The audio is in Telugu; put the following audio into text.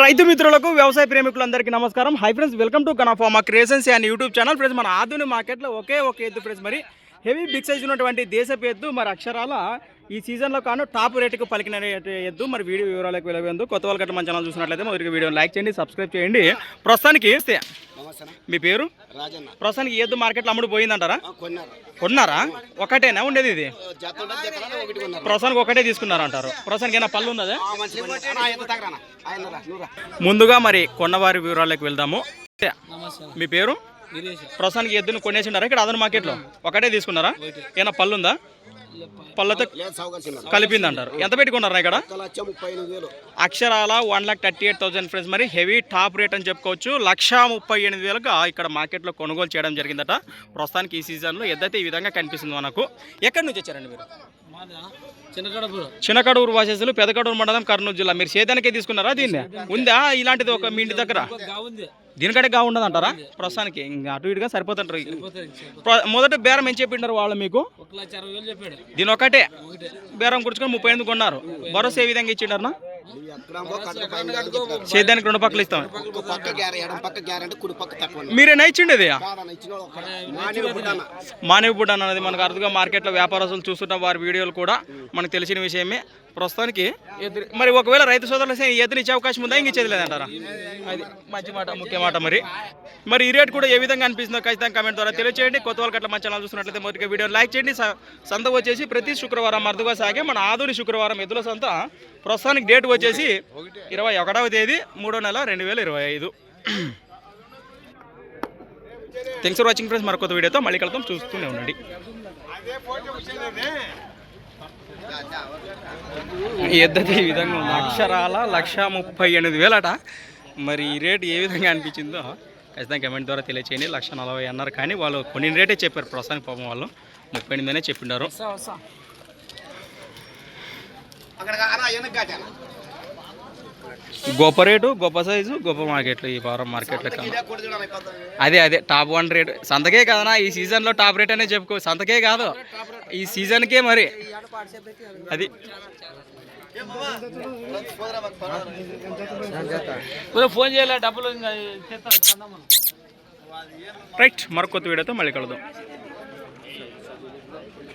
రైతు మిత్రులకు వ్యవసాయ ప్రేమికులందరికీ నమస్కారం. Hi friends welcome to గణఫార్మా creations and YouTube channel friends మన ఆధునిక మార్కెట్లో ఒకే ఒక ఎద్దు ఫ్రెండ్స్ మరి. హెవీ బిగ్ సైజ్ ఉన్నటువంటి దేశపు ఎద్దు మరి అక్షరాల ఈ సీజన్లో కాను టాప్ రేటుకు పలికిన ఎద్దు మరి వీడియో వివరాలకు వెళ్ళవేందు కొత్త వాళ్ళకి మన ఛానల్ చూసినట్లయితే మరి వీడియో లైక్ చేయండి సబ్స్క్రైబ్ చేయండి. ప్రస్తుతానికి ఇస్తే మీ పేరు? రాజన్న. ప్రస్తుతానికి ఎద్దు మార్కెట్లో అమ్ముడు పోయిందంటారా? కొన్నారు. కొన్నారా? ఒకటేనా ఉండేది ఇది? ప్రస్తుతానికి ఒకటే తీసుకున్నారు అంటారు ప్రస్తుతానికి ఏమైనా పళ్ళు ఉన్నదా? ఆయన ముందుగా మరి కొన్నవారి వివరాలకు వెళ్దాము. మీ పేరు? ప్రస్తుతానికి ఎద్దును కొనేసిండారా ఇక్కడ అదన మార్కెట్లో? ఒకటే తీసుకున్నారా? ఏమైనా పళ్ళు ఉందా? పళ్ళతో కలిపింది అంటారు ఎంత పెట్టుకున్నారా ఇక్కడ? అక్షరాల one lakh thirty eight thousand friends మరి హెవీ టాప్ రేట్ అని చెప్పుకోవచ్చు. లక్ష ముప్పై ఎనిమిది వేలుగా ఇక్కడ మార్కెట్లో కొనుగోలు చేయడం జరిగిందట. ప్రస్తుతానికి ఈ సీజన్లో ఎద్దైతే ఈ విధంగా కనిపిస్తుంది మనకు. ఎక్కడి నుంచి వచ్చారండి మీరు? చిన్నకడూరు వాసేసులు పెదకడూరు మండలం కర్నూలు జిల్లా. మీరు సేదానికే తీసుకున్నారా దీన్ని? ఉందా? ఇలాంటిది ఒక మీ ఇంటి దగ్గర? దీనికంటే గా ఉండదు అంటారా ప్రస్తుతానికి ఇంకా అటు ఇటుగా సరిపోతుంటారు మొదట బేరం ఏం చెప్పిండారు వాళ్ళు మీకు? దీని ఒకటే. బేరం కూర్చుకొని ముప్పై ఎనిమిది కొన్నారు. భరోసా ఏ విధంగా ఇచ్చిండారు సేద్యానికి రెండు పక్కలు ఇస్తాం. మీరేనా ఇచ్చిండేది. మానేవి. మానేవుడ్ అన్నది మనకు అరుదుగా మార్కెట్లో వ్యాపారస్తులు చూస్తున్న వారి వీడియోలు కూడా మనకు తెలిసిన విషయమే. ప్రస్తుతానికి మరి ఒకవేళ రైతు సోదరులు ఎదురు ఇచ్చే అవకాశం ఉందా? ఇంక ఇచ్చేది లేదంటారా? అది మంచి మాట ముఖ్య మాట మరి. మరి ఈ రేట్ కూడా ఏ విధంగా అనిపిస్తుందో ఖచ్చితంగా కమెంట్ ద్వారా తెలియచేయండి. కొత్త వాళ్ళకి అట్లా మంచి ఛానల్ చూసినట్లయితే మొదటిగా వీడియో లైక్ చేయండి. సంత వచ్చేసి ప్రతి శుక్రవారం అరుదుగా సాగే మన ఆధుని శుక్రవారం ఎద్దుల సంత. ప్రస్తుతానికి డేట్ వచ్చేసి ఇరవై ఒకటవ తేదీ మూడో నెల రెండు వేల ఇరవై ఐదు. థ్యాంక్స్ ఫర్ వాచింగ్ ఫ్రెండ్స్ మరొక వీడియోతో మళ్ళీ కలుద్దాం. చూస్తూనే ఉండండి. ఎద్దది ఈ విధంగా ఉంది. అక్షరాల లక్ష ముప్పై ఎనిమిది వేలట. మరి ఈ రేట్ ఏ విధంగా అనిపించిందో ఖచ్చితంగా కమెంట్ ద్వారా తెలియచేయండి. లక్ష నలభై అన్నారు కానీ వాళ్ళు కొన్ని రేటే చెప్పారు. ప్రస్తుతానికి పాపం వాళ్ళు ముప్పై ఎనిమిదినే చెప్పిండారు గొప్ప రేటు గొప్ప సైజు గొప్ప మార్కెట్లు ఈ వారం మార్కెట్లో. అదే అదే టాప్ వన్ రేట్. సంతకే కదనా ఈ సీజన్లో టాప్ రేట్ అనే చెప్పుకో. సంతకే కాదు. ఈ సీజన్కే మరి. అది. ఫోన్ చేయాలి డబ్బులు రైట్ మరొక కొత్త వీడియోతో మళ్ళీ కలుద్దాం.